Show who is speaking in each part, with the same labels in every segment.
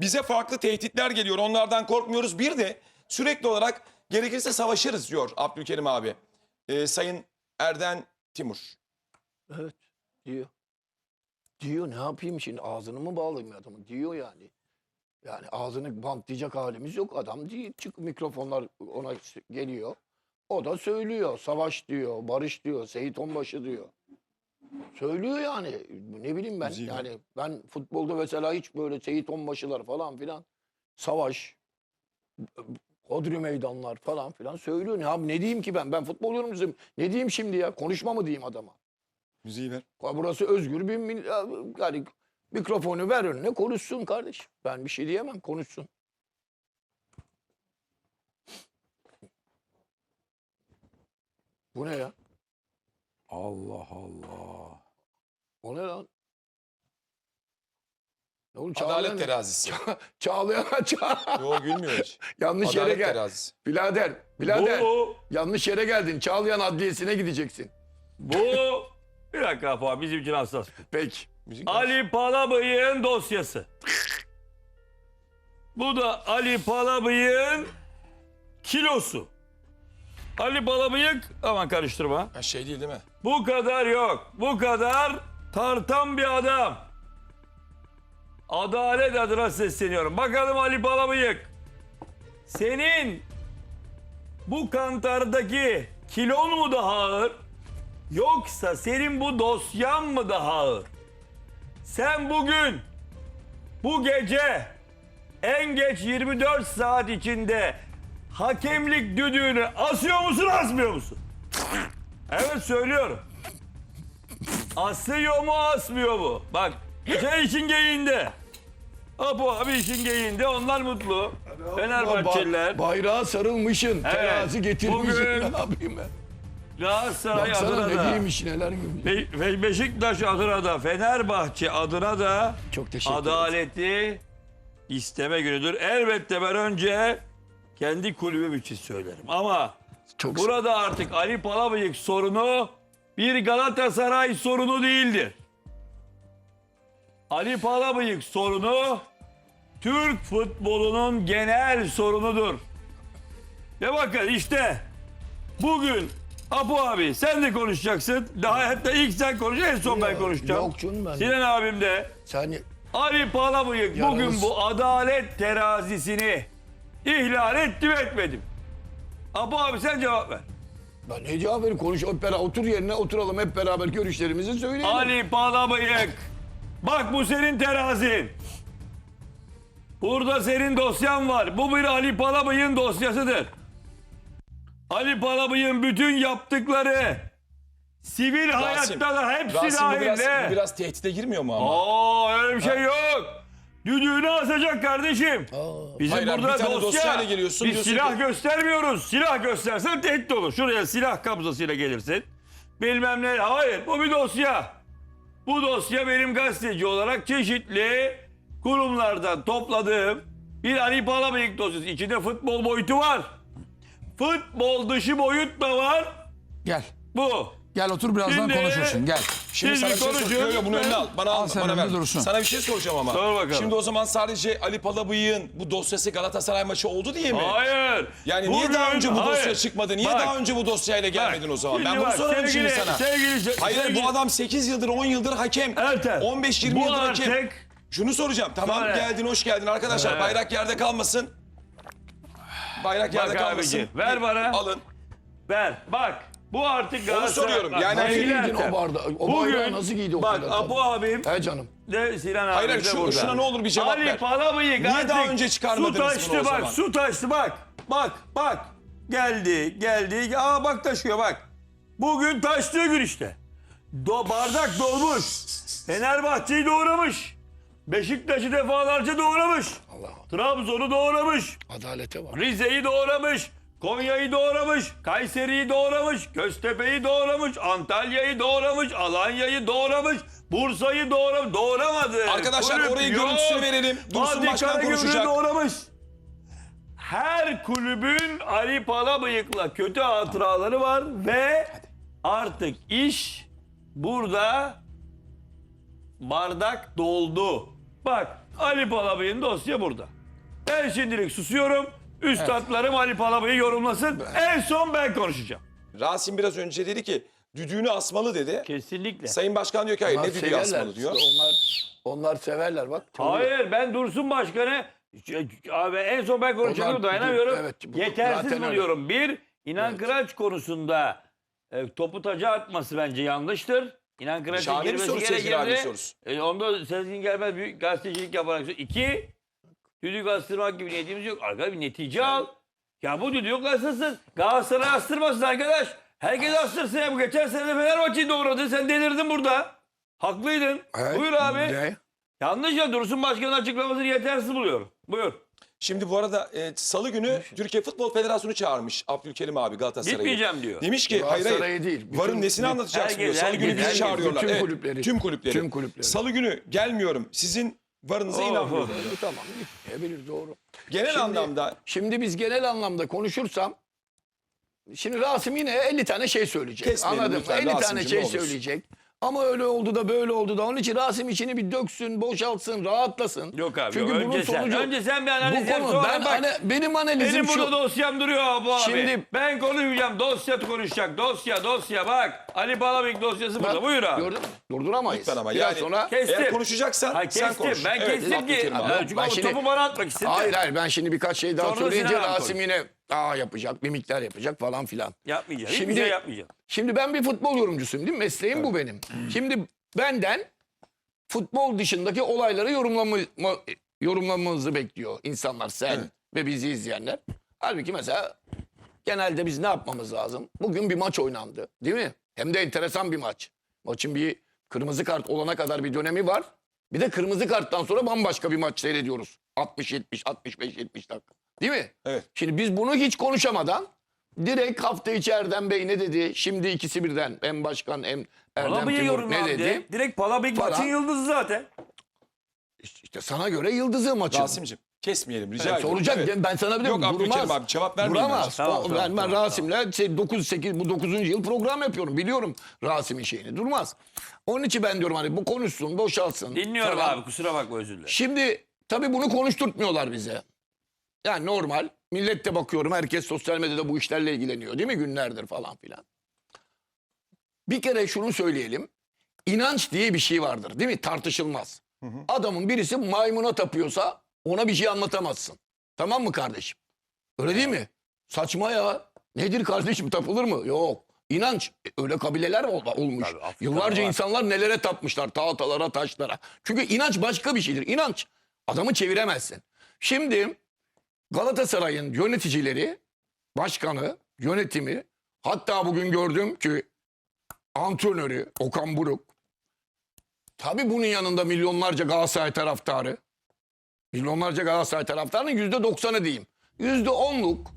Speaker 1: Bize farklı tehditler geliyor. Onlardan korkmuyoruz. Bir de sürekli olarak gerekirse savaşırız diyor Abdülkerim abi. Ee, Sayın Erden Timur.
Speaker 2: Evet diyor. Diyor ne yapayım şimdi ağzını mı bağlayayım adamın diyor yani. Yani ağzını bantlayacak halimiz yok adam değil. Çık mikrofonlar ona geliyor. O da söylüyor. Savaş diyor, barış diyor, Seyit Onbaşı diyor. Söylüyor yani. Ne bileyim ben.
Speaker 1: Müziği.
Speaker 2: Yani ben futbolda mesela hiç böyle Seyit Onbaşılar falan filan savaş Hodri meydanlar falan filan söylüyor. Ne abi ne diyeyim ki ben? Ben futbol yorumcusuyum. Ne diyeyim şimdi ya? Konuşma mı diyeyim adama?
Speaker 1: Müziği ver.
Speaker 2: Burası özgür bir yani mikrofonu ver önüne konuşsun kardeş. Ben bir şey diyemem konuşsun. Bu ne ya?
Speaker 3: Allah Allah.
Speaker 2: O ne lan? Ne oldu
Speaker 1: Adalet
Speaker 2: Çağlayan?
Speaker 1: terazisi.
Speaker 2: Çağlayan Ça-
Speaker 1: Yo gülmüyor hiç.
Speaker 2: yanlış yere
Speaker 1: Adalet
Speaker 2: gel.
Speaker 1: terazisi.
Speaker 2: Birader, birader.
Speaker 3: Bu,
Speaker 2: Yanlış yere geldin. Çağlayan Adliyesi'ne gideceksin.
Speaker 3: bu bir dakika Apo bizim için hassas.
Speaker 2: Peki.
Speaker 1: Müzik
Speaker 3: Ali Palabıyık'ın dosyası. Bu da Ali Palabıyık'ın kilosu. Ali Palabıyık aman karıştırma.
Speaker 1: Ha, şey değil değil mi?
Speaker 3: Bu kadar yok. Bu kadar tartan bir adam. Adalet adına sesleniyorum. Bakalım Ali Palabıyık. Senin bu kantardaki kilon mu daha ağır? Yoksa senin bu dosyan mı daha ağır? Sen bugün, bu gece en geç 24 saat içinde hakemlik düdüğünü asıyor musun asmıyor musun? Evet söylüyorum. Asıyor mu asmıyor mu? Bak sen işin geyiğinde. Apo abi işin geyiğinde onlar mutlu. Fenerbahçeliler.
Speaker 2: Ba- bayrağa sarılmışın. Terazi getirmişsin.
Speaker 3: Bugün-
Speaker 2: Ne yapayım ben?
Speaker 3: Galatasaray
Speaker 2: Baksana ne giymiş neler giymiş.
Speaker 3: Be- Beşiktaş adına da Fenerbahçe adına da
Speaker 2: Çok teşekkür ederim.
Speaker 3: adaleti isteme günüdür. Elbette ben önce kendi kulübüm için söylerim. Ama
Speaker 2: Çok
Speaker 3: burada artık Ali Palabıyık sorunu bir Galatasaray sorunu değildir. Ali Palabıyık sorunu Türk futbolunun genel sorunudur. Ve bakın işte bugün Apo abi sen de konuşacaksın. Daha hatta ilk sen konuş en son ben konuşacağım.
Speaker 2: Yok canım ben.
Speaker 3: Sinan abim de
Speaker 2: Sen
Speaker 3: Ali Palabıyık
Speaker 2: Yalnız-
Speaker 3: bugün bu adalet terazisini ihlal etti mi etmedim? Apo abi sen cevap ver.
Speaker 2: ben ne cevap vereyim? Konuş hep beraber otur yerine oturalım hep beraber görüşlerimizi söyleyelim.
Speaker 3: Ali Palabıyık. Bak bu senin terazin. Burada senin dosyan var. Bu bir Ali Palabıyık'ın dosyasıdır. Ali Palabıyık'ın bütün yaptıkları sivil hayatta da hepsi
Speaker 1: Rasim bu biraz,
Speaker 3: dahil.
Speaker 1: bu biraz tehdide girmiyor mu ama?
Speaker 3: Aa öyle bir şey yok. Düdüğünü asacak kardeşim.
Speaker 2: Aa,
Speaker 3: Bizim
Speaker 1: Hayır
Speaker 3: burada
Speaker 1: bir tane
Speaker 3: dosya.
Speaker 1: dosyayla geliyorsun,
Speaker 3: Biz silah
Speaker 1: ki-
Speaker 3: göstermiyoruz. Silah göstersen tehdit olur. Şuraya silah kabzasıyla gelirsin. Bilmem ne. Hayır bu bir dosya. Bu dosya benim gazeteci olarak çeşitli kurumlardan topladığım bir Ali Palabıyık dosyası. İçinde futbol boyutu var. Futbol dışı boyut da var.
Speaker 4: Gel.
Speaker 3: Bu.
Speaker 4: Gel otur birazdan
Speaker 3: Şimdi-
Speaker 4: konuşursun. Gel.
Speaker 1: Şimdi
Speaker 3: Siz
Speaker 1: sana
Speaker 3: bir
Speaker 1: şey
Speaker 3: konuşun.
Speaker 1: soracağım. Yo, yo, bunu önüne al. Bana al,
Speaker 4: sen
Speaker 1: bana ver.
Speaker 4: dursun.
Speaker 1: Sana bir şey soracağım ama.
Speaker 3: Sor bakalım.
Speaker 1: Şimdi o zaman sadece Ali Palabıyık'ın bu dosyası Galatasaray maçı oldu diye mi?
Speaker 3: Hayır.
Speaker 1: Yani niye daha önce bu dosya
Speaker 3: hayır.
Speaker 1: çıkmadı? Niye
Speaker 3: Bak,
Speaker 1: daha önce bu dosyayla gelmedin o zaman? Ben bunu
Speaker 3: bak,
Speaker 1: sorarım şimdi
Speaker 3: sevgili-
Speaker 1: sana.
Speaker 3: Sevgili,
Speaker 1: Hayır
Speaker 3: sevgili-
Speaker 1: bu adam 8 yıldır 10 yıldır hakem.
Speaker 3: Ertem,
Speaker 1: 15-20
Speaker 3: bu
Speaker 1: yıldır hakem.
Speaker 3: artık-
Speaker 1: Şunu soracağım. Tamam
Speaker 3: Söyle.
Speaker 1: geldin hoş geldin arkadaşlar.
Speaker 3: Evet.
Speaker 1: Bayrak yerde kalmasın. Bayrak yerde
Speaker 3: Bak
Speaker 1: kalmasın.
Speaker 3: ver bana.
Speaker 1: Alın.
Speaker 3: Ver bak bu artık Galatasaray.
Speaker 1: soruyorum.
Speaker 3: Bak,
Speaker 1: Yani
Speaker 2: nasıl
Speaker 3: sevgili
Speaker 2: giydin
Speaker 3: Ertem,
Speaker 2: o barda? O
Speaker 3: Bugün,
Speaker 2: bayrağı nasıl giydi o
Speaker 3: Bak
Speaker 2: kadar?
Speaker 3: Apo abim
Speaker 2: He canım.
Speaker 3: de Sinan
Speaker 1: Hayır,
Speaker 3: abim de
Speaker 1: şu-
Speaker 3: burada.
Speaker 1: şuna ne olur bir cevap
Speaker 3: Ali
Speaker 1: ver.
Speaker 3: Palabıyık
Speaker 1: Niye daha önce çıkarmadınız
Speaker 3: Su taştı
Speaker 1: o
Speaker 3: bak
Speaker 1: zaman?
Speaker 3: su taştı bak. Bak bak. Geldi geldi. Aa bak taşıyor bak. Bugün taştığı gün işte. Do bardak dolmuş. Fenerbahçe'yi doğramış. Beşiktaş'ı defalarca doğramış.
Speaker 2: Allah
Speaker 3: Trabzon'u doğramış.
Speaker 2: adalete var.
Speaker 3: Rize'yi doğramış. Konya'yı doğramış, Kayseri'yi doğramış, Göztepe'yi doğramış, Antalya'yı doğramış, Alanya'yı doğramış, Bursa'yı doğramış, doğramadı.
Speaker 1: Arkadaşlar
Speaker 3: Kulüp
Speaker 1: orayı
Speaker 3: yok.
Speaker 1: görüntüsünü verelim. Dursun
Speaker 3: Fatih
Speaker 1: Başkan
Speaker 3: Karagümrük'ü
Speaker 1: konuşacak.
Speaker 3: doğramış. Her kulübün Ali Palabıyık'la kötü hatıraları var ve artık iş burada bardak doldu. Bak Ali Palabıyık'ın dosya burada. Ben şimdilik susuyorum. Üstadlarım Ali Palabıyık yorumlasın. En son ben konuşacağım.
Speaker 1: Rasim biraz önce dedi ki düdüğünü asmalı dedi.
Speaker 3: Kesinlikle.
Speaker 1: Sayın Başkan diyor ki hayır
Speaker 2: Onlar
Speaker 1: ne düdüğü
Speaker 2: severler.
Speaker 1: asmalı diyor.
Speaker 2: Onlar, onlar severler bak.
Speaker 3: Hayır ben Dursun Başkan'ı abi en son ben konuşacağım
Speaker 2: Onlar-
Speaker 3: dayanamıyorum.
Speaker 2: evet, bu-
Speaker 3: Yetersiz
Speaker 2: zaten öyle.
Speaker 3: buluyorum. Bir, İnan
Speaker 2: Evet.
Speaker 3: Kıraç konusunda e, topu taca atması bence yanlıştır. İnan Kıraç'ın
Speaker 1: Şahane bir
Speaker 3: girmesi
Speaker 1: soru Sezgin abi
Speaker 3: gerekirdi.
Speaker 1: sorusu.
Speaker 3: E, onda Sezgin Gelmez büyük gazetecilik yaparak. İki, düdük astırmak gibi niyetimiz yok. Arkadaş bir netice al. Ya bu düdük asılsın. Galatasaray astırmasın arkadaş. Herkes astırsın ya. Bu geçen sene Fenerbahçe'yi doğradı. Sen delirdin burada. Haklıydın.
Speaker 2: Evet,
Speaker 3: Buyur abi.
Speaker 2: ne?
Speaker 3: Yanlış ya Dursun Başkan'ın açıklamasını yetersiz buluyorum. Buyur.
Speaker 1: Şimdi bu arada e, salı günü Türkiye Futbol Federasyonu çağırmış Abdülkerim abi Galatasaray'ı.
Speaker 3: Gitmeyeceğim diyor.
Speaker 1: Demiş ki hayır hayır.
Speaker 2: Değil. Bütün-
Speaker 1: Varın nesini anlatacaksın diyor.
Speaker 3: herkes,
Speaker 1: Salı günü
Speaker 3: herkes,
Speaker 1: bizi
Speaker 3: herkes,
Speaker 1: çağırıyorlar. Evet,
Speaker 2: kulüpleri.
Speaker 1: Tüm kulüpleri.
Speaker 2: Tüm kulüpleri.
Speaker 1: Salı günü gelmiyorum. Sizin varınıza
Speaker 3: of.
Speaker 2: E, Tamam gitmeyebilir doğru.
Speaker 1: Genel
Speaker 2: Şimdi-
Speaker 1: anlamda
Speaker 2: Şimdi biz genel anlamda konuşursam şimdi Rasim yine 50 tane şey söyleyecek.
Speaker 1: Kesmeyelim
Speaker 2: Anladın mı?
Speaker 1: lütfen
Speaker 2: 50 tane
Speaker 1: Rasim'cim,
Speaker 2: şey
Speaker 1: ne olursun.
Speaker 2: söyleyecek. Ama öyle oldu da böyle oldu da onun için Rasim içini bir döksün, boşaltsın, rahatlasın.
Speaker 3: Yok abi.
Speaker 2: Çünkü
Speaker 3: yok.
Speaker 2: bunun
Speaker 3: Önce sen.
Speaker 2: sonucu
Speaker 3: Önce sen bir analiz
Speaker 2: bu
Speaker 3: yap
Speaker 2: konu
Speaker 3: sonra
Speaker 2: ben
Speaker 3: bak.
Speaker 2: ana- benim analizim
Speaker 3: Benim
Speaker 2: şu.
Speaker 3: burada dosyam duruyor bu abi.
Speaker 2: Şimdi-
Speaker 3: ben konuşmayacağım. Dosya konuşacak. Dosya dosya bak. Ali Balabik dosyası burada. Buyur abi.
Speaker 2: Gördün mü? Durduramayız.
Speaker 1: Lütfen ama
Speaker 2: Biraz
Speaker 1: yani-
Speaker 2: sonra
Speaker 3: Kestim.
Speaker 1: eğer konuşacaksan
Speaker 3: Hayır,
Speaker 1: sen
Speaker 3: kestim.
Speaker 1: konuş.
Speaker 3: Ben
Speaker 1: Evet,
Speaker 3: kestim ki.
Speaker 1: Abi.
Speaker 3: Ha, Çünkü
Speaker 2: Ben şimdi-
Speaker 3: topu bana atmak istedi.
Speaker 2: Hayır hayır ben şimdi birkaç şey daha
Speaker 3: Sonra
Speaker 2: söyleyince Rasim yine aa yapacak, mimikler yapacak falan filan.
Speaker 3: Yapmayacağım. Hiçbir
Speaker 2: Şimdi-
Speaker 3: şey yapmayacağım.
Speaker 2: Şimdi ben bir futbol yorumcusuyum değil mi? Mesleğim bu benim. Şimdi benden futbol dışındaki olayları yorumlama, yorumlamamızı bekliyor insanlar sen
Speaker 1: Evet.
Speaker 2: ve bizi izleyenler. Halbuki mesela genelde biz ne yapmamız lazım? Bugün bir maç oynandı değil mi? Hem de enteresan bir maç. Maçın bir kırmızı kart olana kadar bir dönemi var. Bir de kırmızı karttan sonra bambaşka bir maç seyrediyoruz. 60-70, 65-70 dakika. Değil mi?
Speaker 1: Evet.
Speaker 2: Şimdi biz bunu hiç konuşamadan direkt hafta içi Erdem Bey ne dedi? Şimdi ikisi birden hem başkan hem Erdem Timur ne dedi?
Speaker 3: Direkt Palabik
Speaker 2: Falan.
Speaker 3: maçın yıldızı zaten.
Speaker 2: İşte sana göre yıldızı maçın.
Speaker 1: Rasim'cim kesmeyelim rica
Speaker 2: Evet,
Speaker 1: ediyorum.
Speaker 2: soracak.
Speaker 1: Evet.
Speaker 2: Ben sana bir
Speaker 1: Yok Abdülkerim abi cevap vermeyin
Speaker 2: Duramaz.
Speaker 3: Tamam, tamam,
Speaker 2: ben, ben
Speaker 3: tamam,
Speaker 2: Rasim'le şey, 9 8 bu 9. yıl program yapıyorum. Biliyorum Rasim'in şeyini. Durmaz. Onun için ben diyorum hani bu konuşsun, boşalsın.
Speaker 3: Dinliyorum
Speaker 2: falan.
Speaker 3: abi kusura bakma özür dilerim.
Speaker 2: Şimdi tabii bunu konuşturtmuyorlar bize. Yani normal. Millet de bakıyorum herkes sosyal medyada bu işlerle ilgileniyor değil mi günlerdir falan filan. Bir kere şunu söyleyelim. İnanç diye bir şey vardır değil mi? Tartışılmaz. Adamın birisi maymuna tapıyorsa ona bir şey anlatamazsın. Tamam mı kardeşim? Öyle değil mi? Saçma ya. Nedir kardeşim tapılır mı? Yok. İnanç. E, öyle kabileler ol- olmuş.
Speaker 3: Tabii, Afrika'da
Speaker 2: Yıllarca
Speaker 3: var.
Speaker 2: insanlar nelere tapmışlar. Tahtalara, taşlara. Çünkü inanç başka bir şeydir. İnanç. Adamı çeviremezsin. Şimdi Galatasaray'ın yöneticileri, başkanı, yönetimi, hatta bugün gördüm ki antrenörü Okan Buruk. Tabii bunun yanında milyonlarca Galatasaray taraftarı. Milyonlarca Galatasaray taraftarının yüzde doksanı diyeyim. Yüzde onluk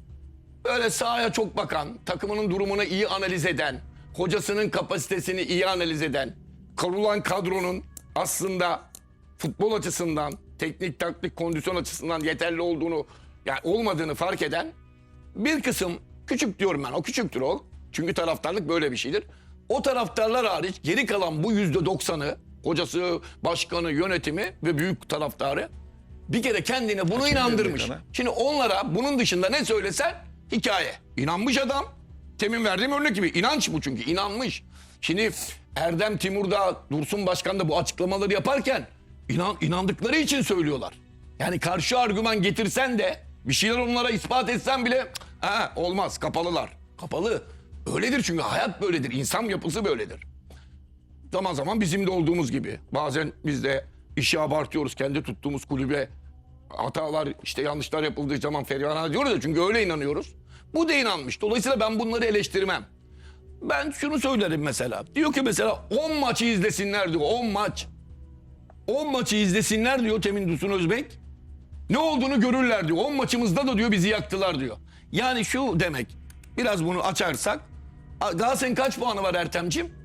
Speaker 2: böyle sahaya çok bakan, takımının durumunu iyi analiz eden, hocasının kapasitesini iyi analiz eden, kurulan kadronun aslında futbol açısından, teknik taktik kondisyon açısından yeterli olduğunu, yani olmadığını fark eden bir kısım küçük diyorum ben o küçüktür o. Çünkü taraftarlık böyle bir şeydir. O taraftarlar hariç geri kalan bu yüzde doksanı hocası, başkanı, yönetimi ve büyük taraftarı bir kere kendine bunu inandırmış.
Speaker 1: ekrana.
Speaker 2: Şimdi onlara bunun dışında ne söylesen hikaye. İnanmış adam. Temin verdiğim örnek gibi inanç bu çünkü inanmış. Şimdi Erdem Timur da Dursun Başkan da bu açıklamaları yaparken inan, inandıkları için söylüyorlar. Yani karşı argüman getirsen de bir şeyler onlara ispat etsen bile "Cık, ha, olmaz kapalılar. Kapalı. Öyledir çünkü hayat böyledir. İnsan yapısı böyledir. Zaman zaman bizim de olduğumuz gibi. Bazen biz de işi abartıyoruz. Kendi tuttuğumuz kulübe hatalar işte yanlışlar yapıldığı zaman feryahan diyoruz ya çünkü öyle inanıyoruz. Bu da inanmış. Dolayısıyla ben bunları eleştirmem. Ben şunu söylerim mesela. Diyor ki mesela 10 maçı izlesinler diyor. 10 maç. 10 maçı izlesinler diyor Temin Dursun Özbek. Ne olduğunu görürler diyor. 10 maçımızda da diyor bizi yaktılar diyor. Yani şu demek. Biraz bunu açarsak. Galatasaray'ın kaç puanı var Ertem'cim?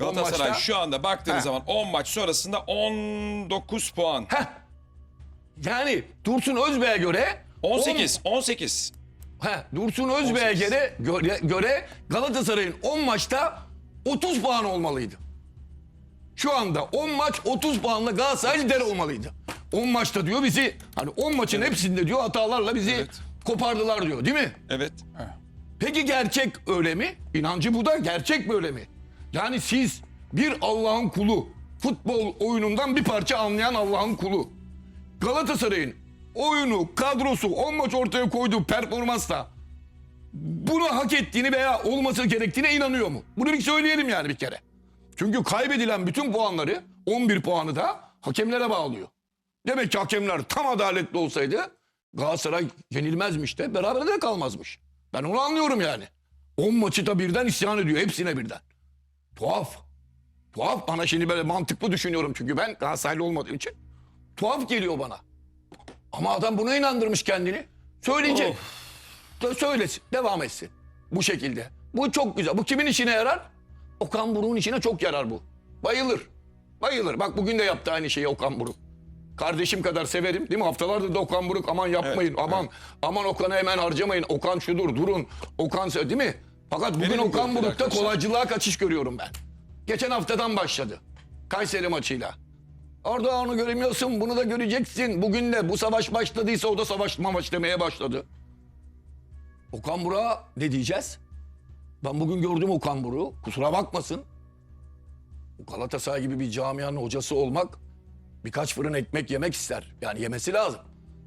Speaker 2: On
Speaker 1: Galatasaray
Speaker 2: maçta.
Speaker 1: şu anda baktığınız
Speaker 2: Heh.
Speaker 1: zaman 10 maç sonrasında 19 puan.
Speaker 2: Heh. Yani Dursun Özbek'e göre
Speaker 1: 18, 18.
Speaker 2: He, Dursun Özbek'e
Speaker 1: 18.
Speaker 2: göre, göre, göre Galatasaray'ın 10 maçta 30 puan olmalıydı. Şu anda 10 maç 30 puanla Galatasaray lider olmalıydı. 10 maçta diyor bizi hani 10 maçın hepsinde diyor hatalarla bizi
Speaker 1: Evet.
Speaker 2: kopardılar diyor değil mi?
Speaker 1: Evet.
Speaker 2: Peki gerçek öyle mi? İnancı bu da gerçek böyle mi? Yani siz bir Allah'ın kulu, futbol oyunundan bir parça anlayan Allah'ın kulu. Galatasaray'ın oyunu, kadrosu, 10 maç ortaya koyduğu performansla bunu hak ettiğini veya olması gerektiğine inanıyor mu? Bunu bir söyleyelim yani bir kere. Çünkü kaybedilen bütün puanları 11 puanı da hakemlere bağlıyor. Demek ki hakemler tam adaletli olsaydı Galatasaray yenilmezmiş de beraber de kalmazmış. Ben onu anlıyorum yani. 10 maçı da birden isyan ediyor hepsine birden. Tuhaf. Tuhaf bana şimdi böyle mantıklı düşünüyorum çünkü ben Galatasaraylı olmadığım için. Tuhaf geliyor bana. Ama adam buna inandırmış kendini. Söyleyecek. Sö- Söylesin. Devam etsin. Bu şekilde. Bu çok güzel. Bu kimin işine yarar? Okan Buruk'un işine çok yarar bu. Bayılır. Bayılır. Bak bugün de yaptı aynı şeyi Okan Buruk. Kardeşim kadar severim değil mi? Haftalardır da Okan Buruk aman yapmayın.
Speaker 1: Evet,
Speaker 2: aman aman Okan'ı hemen harcamayın. Okan şudur durun. Okan değil mi? Fakat bugün
Speaker 1: Verelim
Speaker 2: Okan Buruk'ta
Speaker 1: arkadaşlar.
Speaker 2: kolaycılığa kaçış görüyorum ben. Geçen haftadan başladı. Kayseri maçıyla. Orada onu göremiyorsun, bunu da göreceksin. Bugün de bu savaş başladıysa o da savaşma maç demeye başladı. Okan Burak'a ne diyeceğiz? Ben bugün gördüm Okan Buruk'u. Kusura bakmasın. Galatasaray gibi bir camianın hocası olmak birkaç fırın ekmek yemek ister. Yani yemesi lazım.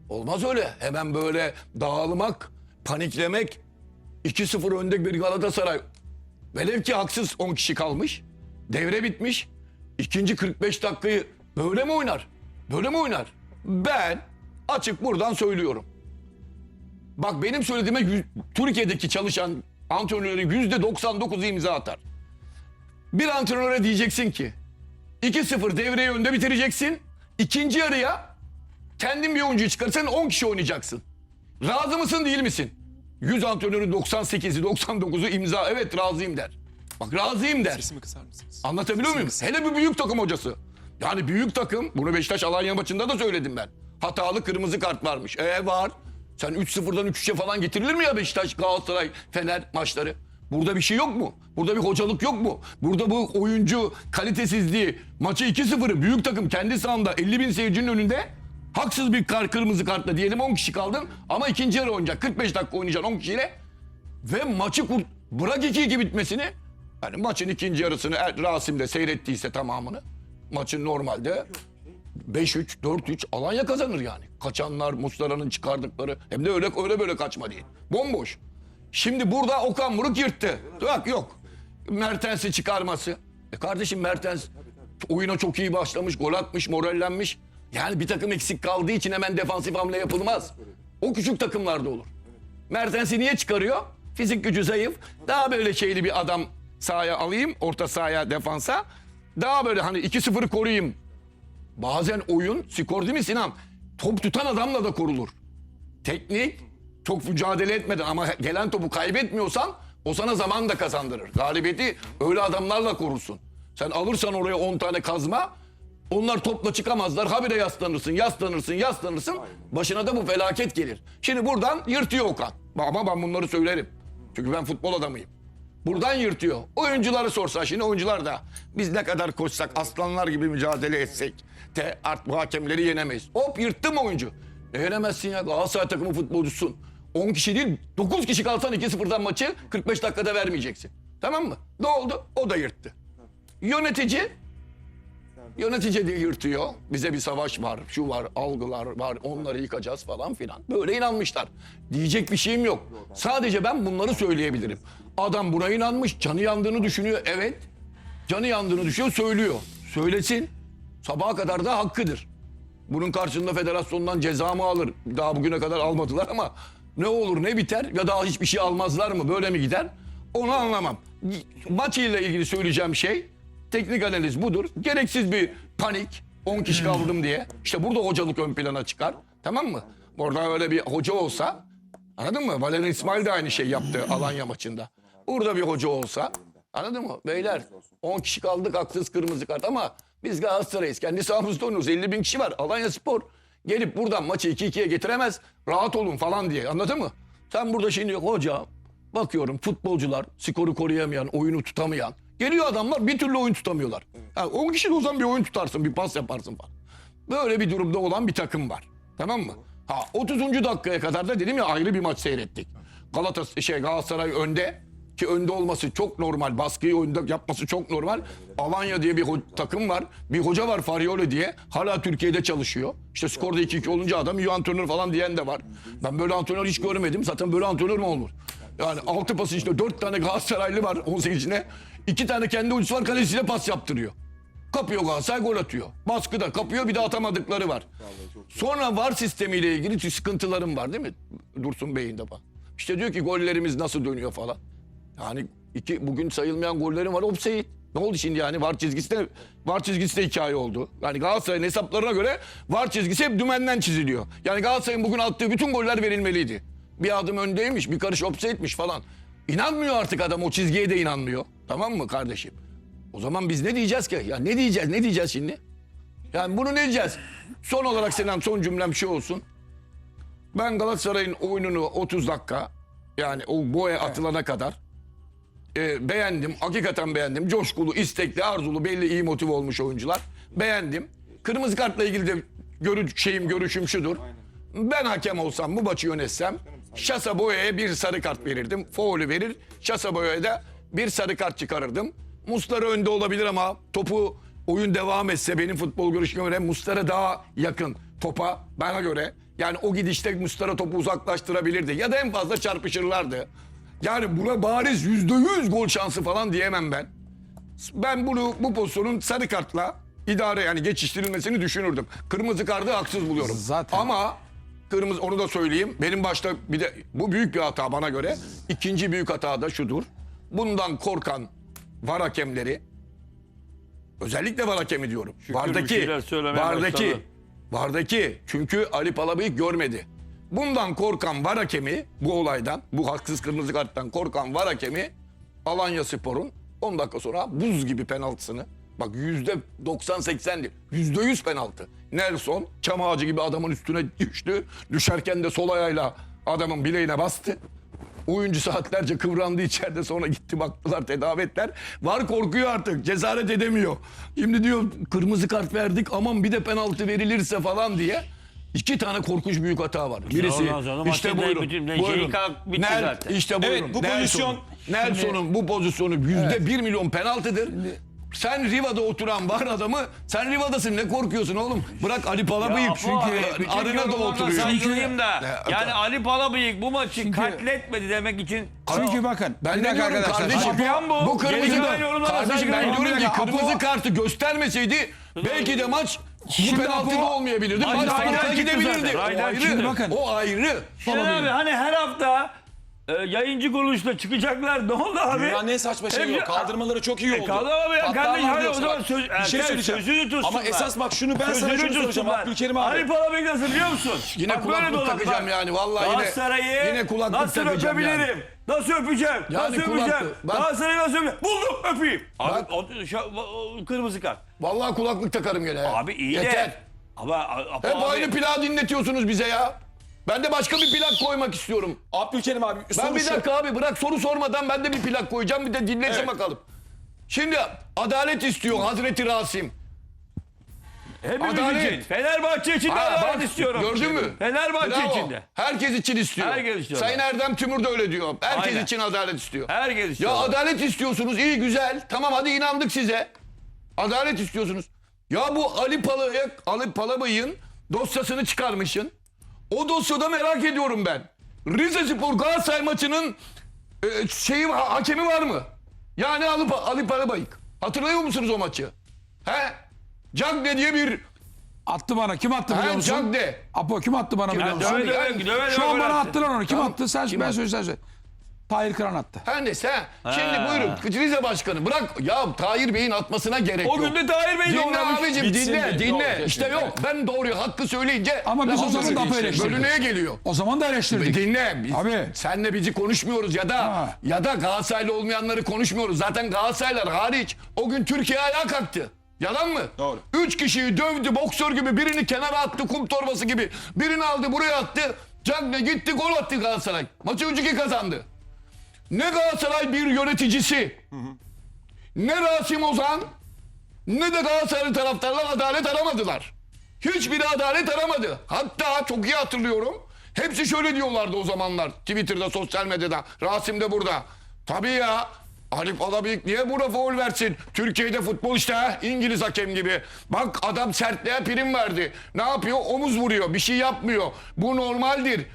Speaker 2: Olmaz öyle. Hemen böyle dağılmak, paniklemek. 2-0 önde bir Galatasaray. Velev ki haksız 10 kişi kalmış. Devre bitmiş. İkinci 45 dakikayı böyle mi oynar? Böyle mi oynar? Ben açık buradan söylüyorum. Bak benim söylediğime Türkiye'deki çalışan antrenörlerin yüzde 99'u imza atar. Bir antrenöre diyeceksin ki 2-0 devreyi önde bitireceksin. İkinci yarıya kendin bir oyuncuyu çıkarırsan 10 kişi oynayacaksın. Razı mısın değil misin? 100 antrenörün 98'i 99'u imza evet razıyım der. Bak razıyım der.
Speaker 1: Sesimi kısar mısınız?
Speaker 2: Anlatabiliyor muyum? Hele bir büyük takım hocası. Yani büyük takım, bunu Beşiktaş Alanya maçında da söyledim ben. Hatalı kırmızı kart varmış. E var. Sen 3-0'dan 3-3'e falan getirilir mi ya Beşiktaş, Galatasaray, Fener maçları? Burada bir şey yok mu? Burada bir hocalık yok mu? Burada bu oyuncu kalitesizliği, maçı 2-0'ı büyük takım kendi sahanda 50 bin seyircinin önünde haksız bir kar, kırmızı kartla diyelim 10 kişi kaldın ama ikinci yarı oynayacak. 45 dakika oynayacaksın 10 kişiyle ve maçı kur, bırak 2-2 bitmesini yani maçın ikinci yarısını er- Rasim de seyrettiyse tamamını maçın normalde 5-3, 4-3 Alanya kazanır yani. Kaçanlar, Muslara'nın çıkardıkları hem de öyle öyle böyle kaçma değil. Bomboş. Şimdi burada Okan Buruk yırttı. Bak yok. Mertens'i çıkarması. E kardeşim Mertens oyuna çok iyi başlamış, gol atmış, morallenmiş. Yani bir takım eksik kaldığı için hemen defansif hamle yapılmaz. O küçük takımlarda olur. Mertens'i niye çıkarıyor? Fizik gücü zayıf. Daha böyle şeyli bir adam sahaya alayım, orta sahaya, defansa. Daha böyle hani 2-0'ı koruyayım. Bazen oyun, skor değil mi Sinan? Top tutan adamla da korulur. Teknik, çok mücadele etmeden ama gelen topu kaybetmiyorsan o sana zaman da kazandırır. Galibiyeti öyle adamlarla korursun. Sen alırsan oraya 10 tane kazma, onlar topla çıkamazlar. Habire yaslanırsın, yaslanırsın, yaslanırsın. Başına da bu felaket gelir. Şimdi buradan yırtıyor Okan. Ama ben bunları söylerim. Çünkü ben futbol adamıyım. Buradan yırtıyor. Oyuncuları sorsa şimdi oyuncular da biz ne kadar koşsak aslanlar gibi mücadele etsek artık bu hakemleri yenemeyiz. Hop yırttı mı oyuncu? E, yenemezsin ya Galatasaray takımı futbolcusun. 10 kişi değil 9 kişi kalsan 2-0'dan maçı 45 dakikada vermeyeceksin. Tamam mı? Ne oldu? O da yırttı. Yönetici Yönetici de yırtıyor. Bize bir savaş var, şu var, algılar var, onları yıkacağız falan filan. Böyle inanmışlar. Diyecek bir şeyim yok. Sadece ben bunları söyleyebilirim. Adam buna inanmış, canı yandığını düşünüyor. Evet, canı yandığını düşünüyor, söylüyor. Söylesin. Sabaha kadar da hakkıdır. Bunun karşılığında federasyondan ceza mı alır? Daha bugüne kadar almadılar ama ne olur ne biter ya daha hiçbir şey almazlar mı? Böyle mi gider? Onu anlamam. Maç ile ilgili söyleyeceğim şey teknik analiz budur. Gereksiz bir panik. 10 kişi kaldım diye. İşte burada hocalık ön plana çıkar. Tamam mı? Orada öyle bir hoca olsa anladın mı? Valerian İsmail de aynı şey yaptı Alanya maçında. Burada bir hoca olsa anladın mı? Beyler 10 kişi kaldık haksız kırmızı kart ama biz Galatasaray'ız. Kendi sahamızda oynuyoruz. 50 bin kişi var. Alanya Spor gelip buradan maçı 2-2'ye getiremez. Rahat olun falan diye. Anladın mı? Sen burada şimdi hoca bakıyorum futbolcular skoru koruyamayan, oyunu tutamayan. Geliyor adamlar bir türlü oyun tutamıyorlar. Ha, 10 kişi de o zaman bir oyun tutarsın, bir pas yaparsın falan. Böyle bir durumda olan bir takım var. Tamam mı? Ha 30. dakikaya kadar da dedim ya ayrı bir maç seyrettik. Galatasaray şey Galatasaray önde ki önde olması çok normal. Baskıyı önde yapması çok normal. Alanya diye bir takım var. Bir hoca var Farioli diye. Hala Türkiye'de çalışıyor. İşte skorda 2-2 olunca adam iyi antrenör falan diyen de var. Ben böyle antrenör hiç görmedim. Zaten böyle antrenör mü olur? Yani altı pası işte 4 tane Galatasaraylı var 18'ine. 2 tane kendi oyuncusu var kalesiyle pas yaptırıyor. Kapıyor Galatasaray gol atıyor. Baskıda kapıyor bir de atamadıkları var. Sonra VAR sistemiyle ilgili sıkıntılarım var değil mi? Dursun Bey'in de bak. İşte diyor ki gollerimiz nasıl dönüyor falan. Yani iki, bugün sayılmayan gollerim var. Offside. Ne oldu şimdi yani? VAR çizgisi de, VAR çizgisi de hikaye oldu. Yani Galatasaray'ın hesaplarına göre VAR çizgisi hep dümenden çiziliyor. Yani Galatasaray'ın bugün attığı bütün goller verilmeliydi. Bir adım öndeymiş, bir karış offside'miş falan. İnanmıyor artık adam o çizgiye de inanmıyor. Tamam mı kardeşim? O zaman biz ne diyeceğiz ki? Ya ne diyeceğiz? Ne diyeceğiz şimdi? Yani bunu ne diyeceğiz? Son olarak Sinan son cümlem şu olsun. Ben Galatasaray'ın oyununu 30 dakika yani o boya atılana kadar e, beğendim. Hakikaten beğendim. Coşkulu, istekli, arzulu, belli iyi motive olmuş oyuncular. Beğendim. Kırmızı kartla ilgili de görü şeyim, görüşüm şudur. Ben hakem olsam, bu maçı yönetsem Şasa Boya'ya bir sarı kart verirdim. Foul'ü verir. Şasa Boya'ya da bir sarı kart çıkarırdım. Mustara önde olabilir ama topu oyun devam etse benim futbol görüşüme göre Mustara daha yakın topa bana göre. Yani o gidişte Mustara topu uzaklaştırabilirdi. Ya da en fazla çarpışırlardı. Yani buna bariz yüzde yüz gol şansı falan diyemem ben. Ben bunu bu pozisyonun sarı kartla idare yani geçiştirilmesini düşünürdüm. Kırmızı kartı haksız buluyorum.
Speaker 4: Zaten.
Speaker 2: Ama kırmızı onu da söyleyeyim. Benim başta bir de bu büyük bir hata bana göre. İkinci büyük hata da şudur. Bundan korkan var hakemleri özellikle var hakemi diyorum.
Speaker 3: bir
Speaker 2: vardaki vardaki
Speaker 3: başladı.
Speaker 2: vardaki çünkü Ali Palabıyık görmedi. Bundan korkan var hakemi bu olaydan bu haksız kırmızı karttan korkan var hakemi Alanya Spor'un 10 dakika sonra buz gibi penaltısını bak yüzde 90-80 değil yüzde 100 penaltı. Nelson çam ağacı gibi adamın üstüne düştü. Düşerken de sol ayağıyla adamın bileğine bastı. Oyuncu saatlerce kıvrandı içeride sonra gitti baktılar tedavi ettiler. Var korkuyor artık cesaret edemiyor. Şimdi diyor kırmızı kart verdik aman bir de penaltı verilirse falan diye. İki tane korkunç büyük hata var. Birisi
Speaker 3: ondan sonra
Speaker 2: işte
Speaker 3: maçın
Speaker 2: buyurun.
Speaker 3: bütün- şeyi
Speaker 2: buyurun.
Speaker 3: kalk- bitti
Speaker 2: Nel-
Speaker 3: zaten.
Speaker 2: işte buyurun.
Speaker 1: Evet, bu pozisyon-
Speaker 2: Nelson'un bu pozisyonu yüzde bir milyon penaltıdır. Sen Riva'da oturan var adamı. Sen Riva'dasın ne korkuyorsun oğlum? Bırak Ali Palabıyık çünkü
Speaker 3: abi, bütün
Speaker 2: arına da
Speaker 3: yorumlarına
Speaker 2: oturuyor.
Speaker 3: saygılıyım da.
Speaker 2: Ya,
Speaker 3: Yani Ali Palabıyık bu maçı
Speaker 4: Çünkü-
Speaker 3: katletmedi demek için
Speaker 4: Çünkü bakın.
Speaker 2: Ben de diyorum
Speaker 4: arkadaşlar.
Speaker 2: kardeşim.
Speaker 3: Şampiyon bu.
Speaker 2: Bu kırmızı kart. Kardeşim ben diyorum ki kırmızı
Speaker 4: Apo-
Speaker 2: kartı göstermeseydi belki de maç bu
Speaker 4: Şimdi
Speaker 2: penaltı
Speaker 4: Apo-
Speaker 2: da olmayabilirdi.
Speaker 3: Ay,
Speaker 2: Maç
Speaker 3: çıktı
Speaker 2: gidebilirdi. O ayrı.
Speaker 3: çıktı.
Speaker 4: Bakın.
Speaker 2: O ayrı.
Speaker 3: Sinan abi hani her hafta e, yayıncı kuruluşta çıkacaklar. Ne oldu abi?
Speaker 1: Dünyanın en saçma
Speaker 3: Hep-
Speaker 1: yok. Kaldırmaları çok iyi
Speaker 3: E,
Speaker 1: oldu.
Speaker 3: kaldırma be ya
Speaker 1: Hatta
Speaker 3: kardeşim,
Speaker 1: var
Speaker 3: hadi o
Speaker 1: diyorsa
Speaker 3: zaman
Speaker 1: bak,
Speaker 3: söz-
Speaker 1: bir şey
Speaker 3: Ertem,
Speaker 1: söyleyeceğim.
Speaker 3: sözünü tutsunlar.
Speaker 1: Ama esas bak şunu ben sana şunu soracağım. Abdülkerim abi.
Speaker 3: Ali Palabıyık nasıl biliyor musun?
Speaker 2: Yine kulaklık
Speaker 3: dolan,
Speaker 2: takacağım yani, vallahi yine-
Speaker 3: Galatasaray'ı
Speaker 2: yine kulaklık
Speaker 3: nasıl
Speaker 2: takacağım
Speaker 3: öpebilirim? Nasıl öpeceğim?
Speaker 2: Yani
Speaker 3: nasıl
Speaker 2: kulaklık,
Speaker 3: öpeceğim?
Speaker 2: bak-
Speaker 3: Galatasaray'ı nasıl öpeceğim? Buldum öpeyim. Abi
Speaker 2: Bak.
Speaker 3: o, şu, o- kırmızı kart.
Speaker 2: Vallahi kulaklık takarım gene. ya.
Speaker 3: Abi iyi
Speaker 2: Yeter.
Speaker 3: de. Ama Apo
Speaker 2: Hep
Speaker 3: abi,
Speaker 2: aynı plağı dinletiyorsunuz bize ya. Ben de başka bir plak koymak istiyorum.
Speaker 1: Abdülkerim abi
Speaker 2: Ben
Speaker 1: soru
Speaker 2: bir
Speaker 1: şu.
Speaker 2: dakika abi bırak soru sormadan ben de bir plak koyacağım bir de dinlese
Speaker 1: Evet.
Speaker 2: bakalım. Şimdi adalet istiyor Hazreti Rasim.
Speaker 3: Hepimiz
Speaker 2: Adalet.
Speaker 3: için. Fenerbahçe için de adalet
Speaker 2: bak,
Speaker 3: istiyorum.
Speaker 2: Gördün mü?
Speaker 3: Fenerbahçe
Speaker 2: Bravo.
Speaker 3: için de.
Speaker 2: Herkes için istiyor.
Speaker 3: Herkes istiyor.
Speaker 2: Sayın Erdem Tümür de öyle diyor. Herkes
Speaker 3: Aynen.
Speaker 2: için adalet istiyor.
Speaker 3: Herkes istiyor.
Speaker 2: Ya adalet istiyorsunuz iyi güzel. Tamam hadi inandık size. Adalet istiyorsunuz. Ya bu Ali Palabıyık, Ali Palabıyık'ın dosyasını çıkarmışsın. O dosyada merak ediyorum ben. Rize Spor Galatasaray maçının e, şeyi ha- hakemi var mı? Yani Ali, Ali Palabıyık. Hatırlıyor musunuz o maçı? He? Cagne diye bir
Speaker 4: Attı bana. Kim attı biliyor
Speaker 2: He,
Speaker 4: musun?
Speaker 2: Cagne.
Speaker 4: Apo kim attı bana biliyor musun? Şu an bana
Speaker 3: attı.
Speaker 4: attılar onu. Kim attı? Sen
Speaker 2: Kim
Speaker 4: ben söyle sen söyle. Tahir Kıran attı.
Speaker 2: Her neyse. ha. Şimdi buyurun Rize Başkanı bırak ya Tahir Bey'in atmasına gerek
Speaker 3: O
Speaker 2: yok.
Speaker 3: gün de Tahir Bey
Speaker 2: Dinle
Speaker 3: oynamış.
Speaker 2: abicim
Speaker 1: Bitsin
Speaker 2: dinle dinle.
Speaker 1: olacak
Speaker 2: İşte yok ben doğruyu hakkı söyleyince
Speaker 4: Ama biz o zaman da eleştirdik.
Speaker 2: Bölünmeye geliyor.
Speaker 4: O zaman da eleştirdik.
Speaker 2: Dinle. Biz,
Speaker 4: Abi.
Speaker 2: Senle bizi konuşmuyoruz ya da
Speaker 4: Ha.
Speaker 2: ya da Galatasaraylı olmayanları konuşmuyoruz. Zaten Galatasaraylar hariç o gün Türkiye ayağa kalktı. Yalan mı?
Speaker 1: Doğru.
Speaker 2: Üç kişiyi dövdü boksör gibi birini kenara attı kum torbası gibi. Birini aldı buraya attı. Cagne gitti gol attı Galatasaray. Maçı 3-2 kazandı. Ne Galatasaray bir yöneticisi, ne Rasim Ozan, ne de Galatasaray taraftarlar adalet aramadılar. Hiçbiri adalet aramadı. Hatta çok iyi hatırlıyorum. Hepsi şöyle diyorlardı o zamanlar. Twitter'da, sosyal medyada. Rasim de burada. Tabii ya. Ali Palabıyık niye buna foul versin? Türkiye'de futbol işte İngiliz hakem gibi. Bak adam sertliğe prim verdi. Ne yapıyor? Omuz vuruyor. Bir şey yapmıyor. Bu normaldir.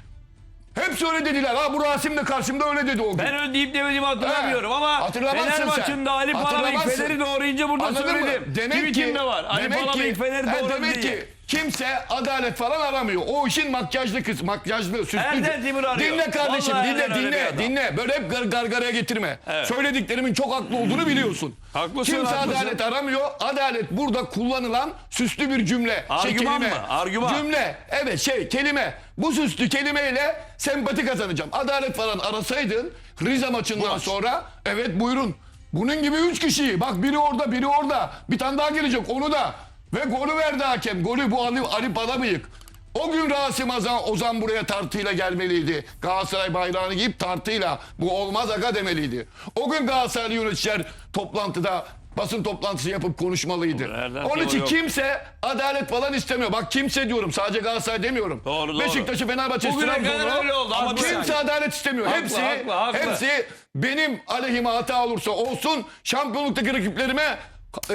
Speaker 2: Hepsi öyle dediler. Ha bu Rasim de karşımda öyle dedi o gün.
Speaker 3: Ben öyle deyip demediğimi hatırlamıyorum
Speaker 2: He,
Speaker 3: ama Fener maçında Ali
Speaker 2: Hatırlamazsın.
Speaker 3: Fener'i doğrayınca burada
Speaker 2: Anladın mı?
Speaker 3: söyledim.
Speaker 2: Demek ki,
Speaker 3: Tweetimde var. Ali Palabıyık Fener'i doğradı
Speaker 2: demek
Speaker 3: diye.
Speaker 2: ki kimse adalet falan aramıyor. O işin makyajlı kız, makyajlı, süslü.
Speaker 3: Erdem Timur arıyor.
Speaker 2: Dinle kardeşim,
Speaker 3: Vallahi
Speaker 2: dinle, dinle, dinle. Böyle hep gar gargaraya getirme. Söylediklerimin çok haklı olduğunu biliyorsun.
Speaker 3: Haklısın,
Speaker 2: Kimse
Speaker 3: haklısın.
Speaker 2: adalet aramıyor. Adalet burada kullanılan süslü bir cümle. şey,
Speaker 3: Argüman
Speaker 2: kelime.
Speaker 3: mı? Argüman.
Speaker 2: Cümle. Evet şey kelime. Bu süslü kelimeyle sempati kazanacağım. Adalet falan arasaydın Rize maçından sonra evet buyurun. Bunun gibi üç kişiyi bak biri orada biri orada bir tane daha gelecek onu da ve golü verdi hakem. Golü bu Ali, Ali Palabıyık. O gün Rasim Ozan, Ozan buraya tartıyla gelmeliydi. Galatasaray bayrağını giyip tartıyla bu olmaz aga demeliydi. O gün Galatasaray yöneticiler toplantıda basın toplantısı yapıp konuşmalıydı. Onun için
Speaker 3: yok.
Speaker 2: kimse adalet falan istemiyor. Bak kimse diyorum sadece Galatasaray demiyorum.
Speaker 3: Doğru, doğru.
Speaker 2: Beşiktaş'ı Fenerbahçe Trabzon'u kimse
Speaker 3: yani.
Speaker 2: adalet istemiyor.
Speaker 3: Haklı,
Speaker 2: hepsi
Speaker 3: haklı, haklı.
Speaker 2: hepsi benim aleyhime hata olursa olsun şampiyonluktaki rakiplerime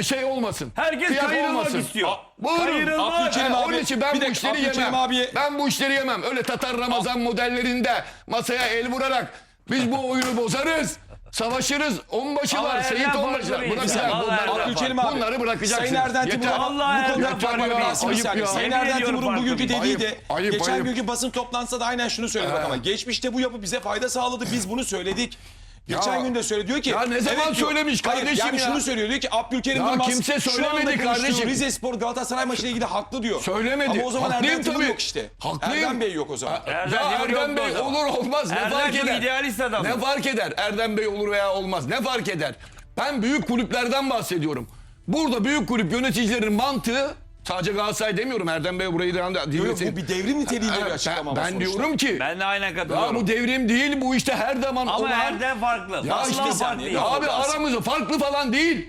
Speaker 2: şey olmasın.
Speaker 3: Herkes
Speaker 2: kıyak
Speaker 3: kayırılmak
Speaker 2: olmasın.
Speaker 3: istiyor.
Speaker 2: Buyurun.
Speaker 3: Kayırılmak.
Speaker 1: Abdülkerim
Speaker 2: Ha,
Speaker 1: abi,
Speaker 2: Onun için ben
Speaker 1: bir
Speaker 2: bu
Speaker 1: dakika,
Speaker 2: işleri
Speaker 1: Abdülkerim
Speaker 2: yemem.
Speaker 1: abi-
Speaker 2: Ben bu işleri yemem. Öyle Tatar Ramazan modellerinde masaya el vurarak biz bu oyunu bozarız. Savaşırız. Onbaşı
Speaker 3: Ama
Speaker 2: var.
Speaker 3: Erdem
Speaker 2: Seyit
Speaker 3: farklı
Speaker 2: onbaşı var.
Speaker 3: bir Erdem
Speaker 1: Abdülkerim abi.
Speaker 2: bunları bırakacaksın.
Speaker 1: Sayın Erden
Speaker 2: Yeter.
Speaker 1: Timur.
Speaker 3: Vallahi
Speaker 1: bu konuda
Speaker 3: Erdem
Speaker 2: farklı bir ayıp
Speaker 1: saniye. Sayın
Speaker 3: ediyorum
Speaker 1: Timur'un bugünkü dediği de geçen günkü basın toplantısında da aynen şunu söyledi bak ama geçmişte bu yapı bize fayda sağladı biz bunu söyledik. Geçen gün de söylüyor diyor ki.
Speaker 2: Ya ne zaman
Speaker 1: diyor,
Speaker 2: söylemiş
Speaker 1: hayır,
Speaker 2: kardeşim
Speaker 1: yani
Speaker 2: ya?
Speaker 1: şunu söylüyor diyor ki Abdülkerim
Speaker 2: Ya
Speaker 1: Yılmaz
Speaker 2: kimse
Speaker 1: şu
Speaker 2: söylemedi
Speaker 1: konuştuğu
Speaker 2: kardeşim.
Speaker 1: Rize Spor Galatasaray maçıyla ilgili haklı diyor.
Speaker 2: Söylemedi.
Speaker 1: Ama o zaman
Speaker 2: Haklıyım
Speaker 1: Erdem Timur
Speaker 2: tabii.
Speaker 1: yok işte.
Speaker 2: Haklıyım.
Speaker 1: Erdem Bey yok o zaman.
Speaker 3: Erdem
Speaker 2: ya
Speaker 3: Timur
Speaker 2: Erdem
Speaker 3: yoktu o
Speaker 2: Bey
Speaker 3: zaman.
Speaker 2: olur olmaz ne
Speaker 3: Erdem
Speaker 2: fark
Speaker 3: çok
Speaker 2: eder?
Speaker 3: idealist adam.
Speaker 2: Ne fark eder? Erdem Bey olur veya olmaz. Ne fark eder? Ben büyük kulüplerden bahsediyorum. Burada büyük kulüp yöneticilerin mantığı sadece Galatasaray demiyorum. Erdem Bey burayı da dinlesin.
Speaker 1: bu bir devrim niteliğinde bir açıklama
Speaker 2: ben,
Speaker 1: ama
Speaker 2: ben diyorum ki
Speaker 3: Ben de aynen
Speaker 2: ya
Speaker 3: katılıyorum.
Speaker 2: bu devrim değil bu işte her zaman
Speaker 3: Ama
Speaker 2: olan
Speaker 3: Erdem farklı.
Speaker 2: Ya
Speaker 3: Vallahi
Speaker 2: işte
Speaker 3: farklı. Ya
Speaker 2: Abi aramızda farklı falan değil.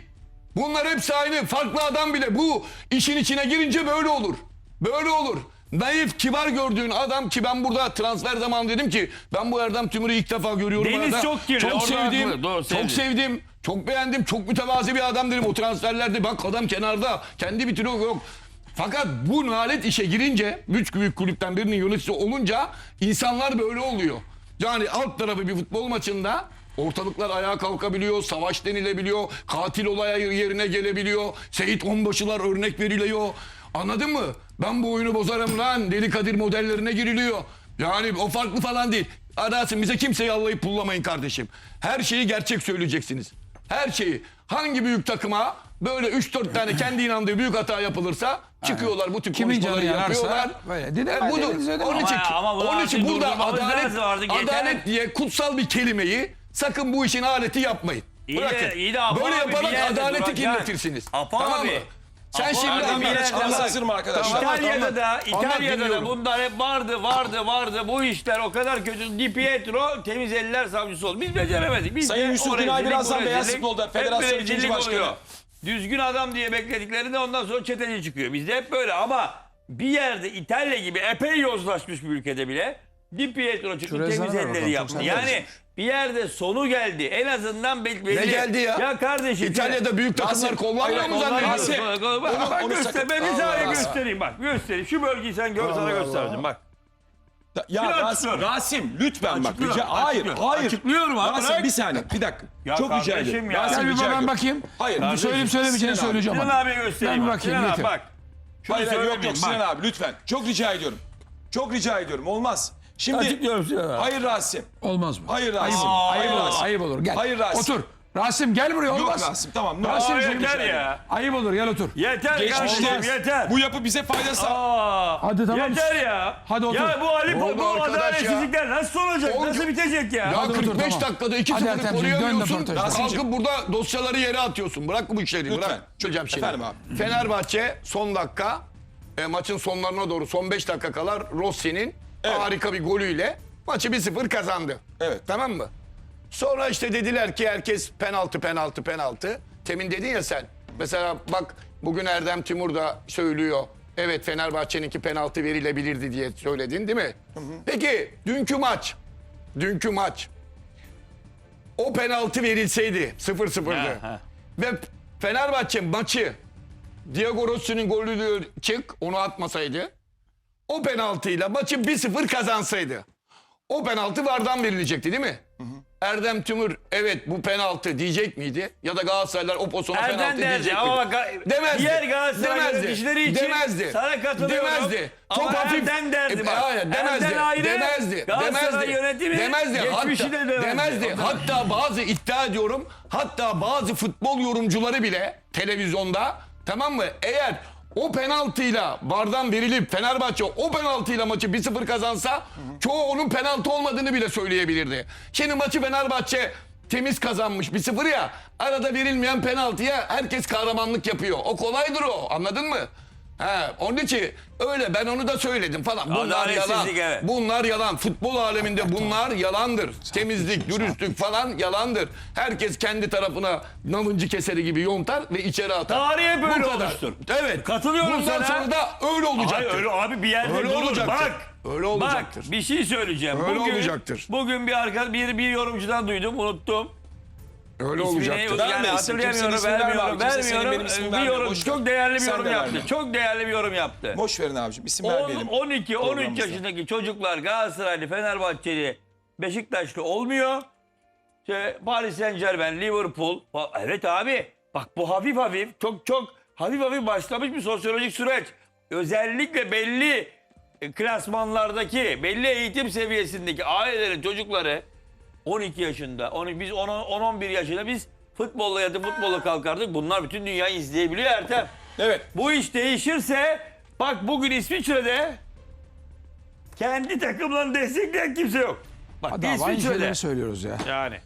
Speaker 2: Bunlar hepsi aynı. Farklı adam bile bu işin içine girince böyle olur. Böyle olur. Naif, kibar gördüğün adam ki ben burada transfer zamanı dedim ki ben bu Erdem Tümür'ü ilk defa görüyorum.
Speaker 3: Deniz
Speaker 2: arada.
Speaker 3: çok kirli,
Speaker 2: Çok
Speaker 3: orada
Speaker 2: sevdim.
Speaker 3: haklı. Doğru, sevdim.
Speaker 2: çok sevdim. Çok beğendim. Çok mütevazi bir adam dedim. O transferlerde bak adam kenarda. Kendi bitiriyor yok. Fakat bu nalet işe girince, üç büyük kulüpten birinin yöneticisi olunca insanlar böyle oluyor. Yani alt tarafı bir futbol maçında ortalıklar ayağa kalkabiliyor, savaş denilebiliyor, katil olay yerine gelebiliyor, Seyit Onbaşılar örnek veriliyor. Anladın mı? Ben bu oyunu bozarım lan, Deli Kadir modellerine giriliyor. Yani o farklı falan değil. Arasın bize kimseyi allayıp pullamayın kardeşim. Her şeyi gerçek söyleyeceksiniz. Her şeyi. Hangi büyük takıma böyle 3-4 tane kendi inandığı büyük hata yapılırsa çıkıyorlar bu tip
Speaker 4: Kimin
Speaker 2: konuşmaları
Speaker 4: canı yanarsa
Speaker 2: yapıyorlar.
Speaker 4: böyle. Dedim
Speaker 2: E,
Speaker 4: ben
Speaker 2: budur. Onun için,
Speaker 3: Ama- ama bunu
Speaker 2: onun için burada
Speaker 3: durdurmamız
Speaker 2: adalet,
Speaker 3: lazım artık, yeter.
Speaker 2: adalet diye kutsal bir kelimeyi sakın bu işin aleti yapmayın.
Speaker 3: İyi de-
Speaker 2: Bırakın.
Speaker 3: iyi de Apo
Speaker 2: Böyle
Speaker 3: abi, bir
Speaker 2: yaparak
Speaker 3: yerde
Speaker 2: adaleti
Speaker 3: duracak.
Speaker 2: kirletirsiniz.
Speaker 3: Apo
Speaker 2: tamam
Speaker 3: abi.
Speaker 2: mı? Sen
Speaker 3: Apo
Speaker 2: şimdi
Speaker 3: abi, bir yerde bak.
Speaker 1: arkadaşlar?
Speaker 3: İtalya'da da İtalya'da da
Speaker 2: dinliyorum.
Speaker 3: bunlar hep vardı vardı vardı bu işler o kadar kötü. Di Pietro temiz eller savcısı oldu. Biz beceremedik. Biz
Speaker 1: Sayın
Speaker 3: de
Speaker 1: Yusuf
Speaker 3: o
Speaker 1: Günay
Speaker 3: rezillik,
Speaker 1: birazdan Beyaz
Speaker 3: rezillik,
Speaker 1: Futbol'da
Speaker 3: hep
Speaker 1: Federasyon
Speaker 3: rezillik
Speaker 1: ikinci başkanı.
Speaker 3: oluyor. Düzgün adam diye beklediklerinde ondan sonra çeteci çıkıyor. Bizde hep böyle ama bir yerde İtalya gibi epey yozlaşmış bir ülkede bile Di Pietro çıktı
Speaker 4: Şuraya
Speaker 3: temiz
Speaker 4: sana
Speaker 3: elleri
Speaker 4: bakalım,
Speaker 3: yaptı.
Speaker 4: çok
Speaker 3: Yani bir yerde sonu geldi. En azından belli.
Speaker 2: Ne geldi ya?
Speaker 3: Ya kardeşim.
Speaker 2: İtalya'da büyük takımlar
Speaker 1: Rasim,
Speaker 2: kollanmıyor mu
Speaker 1: onlar
Speaker 2: zannediyorsun?
Speaker 3: Onu,
Speaker 1: Onu- sakın-
Speaker 3: ben bir
Speaker 1: Allah.
Speaker 3: göstereyim bak göstereyim. Şu bölgeyi sen gör sana gösterdim bak.
Speaker 1: Ya Rasim. Rasim lütfen bak.
Speaker 3: Açıklıyorum,
Speaker 1: Rica, hayır,
Speaker 3: açıklıyorum.
Speaker 1: hayır.
Speaker 3: Açıklıyorum abi,
Speaker 1: Rasim
Speaker 3: bırak.
Speaker 1: bir saniye, bir dakika.
Speaker 3: Ya
Speaker 1: Çok rica
Speaker 3: kardeşim
Speaker 1: ediyorum.
Speaker 3: ya.
Speaker 1: Rasim
Speaker 4: Gel bir
Speaker 1: rica
Speaker 4: ben
Speaker 1: ediyorum.
Speaker 4: bakayım.
Speaker 1: Hayır.
Speaker 4: Bir söyleyeyim söylemeyeceğini
Speaker 1: Sinan abi.
Speaker 4: söyleyeceğim.
Speaker 3: Sinan abiye göstereyim.
Speaker 4: Ben bir bakayım,
Speaker 3: Sinan abi bak. Şunu
Speaker 1: Hayır, hayır, yok yok
Speaker 3: söylemeyeyim,
Speaker 1: Sinan
Speaker 3: bak.
Speaker 1: abi lütfen. Çok rica ediyorum. Çok rica ediyorum. Olmaz. Şimdi
Speaker 3: Açıklıyorum Sinan abi.
Speaker 1: hayır Rasim.
Speaker 4: Olmaz mı?
Speaker 1: Hayır Rasim. Hayır Rasim.
Speaker 4: ayıp olur. Gel.
Speaker 1: Hayır Rasim.
Speaker 4: Otur. Rasim gel buraya
Speaker 1: Yok
Speaker 4: olmaz.
Speaker 1: Rasim tamam.
Speaker 4: Rasim
Speaker 3: Aa,
Speaker 1: Rasim
Speaker 3: yeter ya.
Speaker 4: Ayıp olur gel otur.
Speaker 3: Yeter kardeşim
Speaker 1: Geçmişte
Speaker 3: yeter.
Speaker 1: bu yapı bize fayda sağ.
Speaker 3: Aa,
Speaker 4: Hadi tamam.
Speaker 3: Yeter ya.
Speaker 4: Hadi otur.
Speaker 3: Ya bu Ali
Speaker 2: Oldu
Speaker 3: bu
Speaker 2: arkadaş ya.
Speaker 3: adaletsizlikler nasıl olacak?
Speaker 2: Oldu.
Speaker 3: Nasıl bitecek ya?
Speaker 2: Ya
Speaker 4: Hadi otur,
Speaker 2: 45
Speaker 4: tamam.
Speaker 2: dakikada
Speaker 4: Hadi
Speaker 2: 2-0'ı
Speaker 4: Ertemciğim, dön
Speaker 2: koruyamıyorsun. Kalkıp burada dosyaları yere atıyorsun. Bırak bu işleri.
Speaker 1: Lütfen.
Speaker 2: Bırak. Çözeceğim şimdi.
Speaker 1: Efendim abi.
Speaker 2: Fenerbahçe son dakika e, maçın sonlarına doğru son 5 dakika kalar Rossi'nin
Speaker 1: Evet.
Speaker 2: harika bir golüyle maçı 1-0 kazandı.
Speaker 1: Evet.
Speaker 2: Tamam mı? Sonra işte dediler ki herkes penaltı penaltı penaltı. Temin dedin ya sen. Mesela bak bugün Erdem Timur da söylüyor. Evet Fenerbahçe'ninki penaltı verilebilirdi diye söyledin değil mi? Peki dünkü maç. Dünkü maç. O penaltı verilseydi 0-0'dı.
Speaker 3: Ha, ha.
Speaker 2: Ve Fenerbahçe maçı Diego Rossi'nin golü çık onu atmasaydı. O penaltıyla maçı 1-0 kazansaydı. O penaltı vardan verilecekti değil mi? Erdem Tümür evet bu penaltı diyecek miydi? Ya da Galatasaraylar o pozisyona
Speaker 3: Erden
Speaker 2: penaltı
Speaker 3: derdi
Speaker 2: diyecek
Speaker 3: ama
Speaker 2: miydi?
Speaker 3: bak
Speaker 2: Demezdi.
Speaker 3: diğer Galatasaray
Speaker 2: Demezdi.
Speaker 3: yöneticileri için
Speaker 2: Demezdi.
Speaker 3: sana katılıyorum.
Speaker 2: Demezdi.
Speaker 3: Ama
Speaker 2: Çok hafif.
Speaker 3: Erden derdi
Speaker 2: E, hayır, demezdi.
Speaker 3: Erden ayrı,
Speaker 2: demezdi.
Speaker 3: Galatasaray
Speaker 2: demezdi.
Speaker 3: yönetimi
Speaker 2: demezdi.
Speaker 3: geçmişi
Speaker 2: Hatta,
Speaker 3: de demezdi.
Speaker 2: demezdi. Hatta bazı iddia ediyorum. Hatta bazı futbol yorumcuları bile televizyonda tamam mı? Eğer o penaltıyla bardan verilip Fenerbahçe o penaltıyla maçı 1-0 kazansa çoğu onun penaltı olmadığını bile söyleyebilirdi. Şimdi maçı Fenerbahçe temiz kazanmış 1-0 ya arada verilmeyen penaltıya herkes kahramanlık yapıyor. O kolaydır o anladın mı? He, onun için öyle ben onu da söyledim falan. Bunlar yalan.
Speaker 3: Evet.
Speaker 2: Bunlar yalan. Futbol aleminde bunlar yalandır. Temizlik, dürüstlük falan yalandır. Herkes kendi tarafına nalıncı keseri gibi yontar ve içeri atar.
Speaker 3: Tarih hep
Speaker 2: Bu kadar.
Speaker 3: olmuştur.
Speaker 2: Evet.
Speaker 3: Katılıyorum
Speaker 2: Bundan
Speaker 3: sana.
Speaker 2: sonra da öyle olacaktır.
Speaker 3: Hayır öyle abi bir yerde
Speaker 2: Öyle
Speaker 3: durur.
Speaker 2: olacaktır.
Speaker 3: Bak.
Speaker 2: Öyle olacaktır.
Speaker 3: Bak bir şey söyleyeceğim.
Speaker 2: Öyle
Speaker 3: bugün,
Speaker 2: olacaktır.
Speaker 3: Bugün bir arka bir bir yorumcudan duydum unuttum.
Speaker 2: Öyle
Speaker 3: İsmini
Speaker 2: olacaktır.
Speaker 1: Verme
Speaker 3: yani hatırlayamıyorum,
Speaker 1: kimsenin ismini verme
Speaker 3: vermiyorum,
Speaker 1: abi. Kimse senin
Speaker 3: vermiyorum.
Speaker 1: benim ismimi
Speaker 3: bir
Speaker 1: vermiyor,
Speaker 3: yorum,
Speaker 1: boş ver.
Speaker 3: çok değerli bir
Speaker 1: Sen
Speaker 3: yorum
Speaker 1: de
Speaker 3: yaptı.
Speaker 1: verme.
Speaker 3: Çok değerli bir yorum yaptı.
Speaker 1: Boş verin abicim. İsim
Speaker 3: 10,
Speaker 1: vermeyelim.
Speaker 3: 12, 13
Speaker 1: programımızda.
Speaker 3: yaşındaki çocuklar Galatasaraylı, Fenerbahçeli, Beşiktaşlı olmuyor. İşte Paris Saint Germain, Liverpool. fa- Evet abi bak bu hafif hafif çok çok hafif hafif başlamış bir sosyolojik süreç. Özellikle belli e, klasmanlardaki, belli eğitim seviyesindeki ailelerin çocukları 12 yaşında, 12, biz 10-11 yaşında biz futbolla yatıp futbolla kalkardık. Bunlar bütün dünyayı izleyebiliyor Ertem.
Speaker 1: Evet.
Speaker 3: Bu iş değişirse bak bugün İsviçre'de kendi takımlarını destekleyen kimse yok. Bak
Speaker 4: aynı
Speaker 3: İsviçre'de.
Speaker 4: söylüyoruz ya.
Speaker 3: Yani.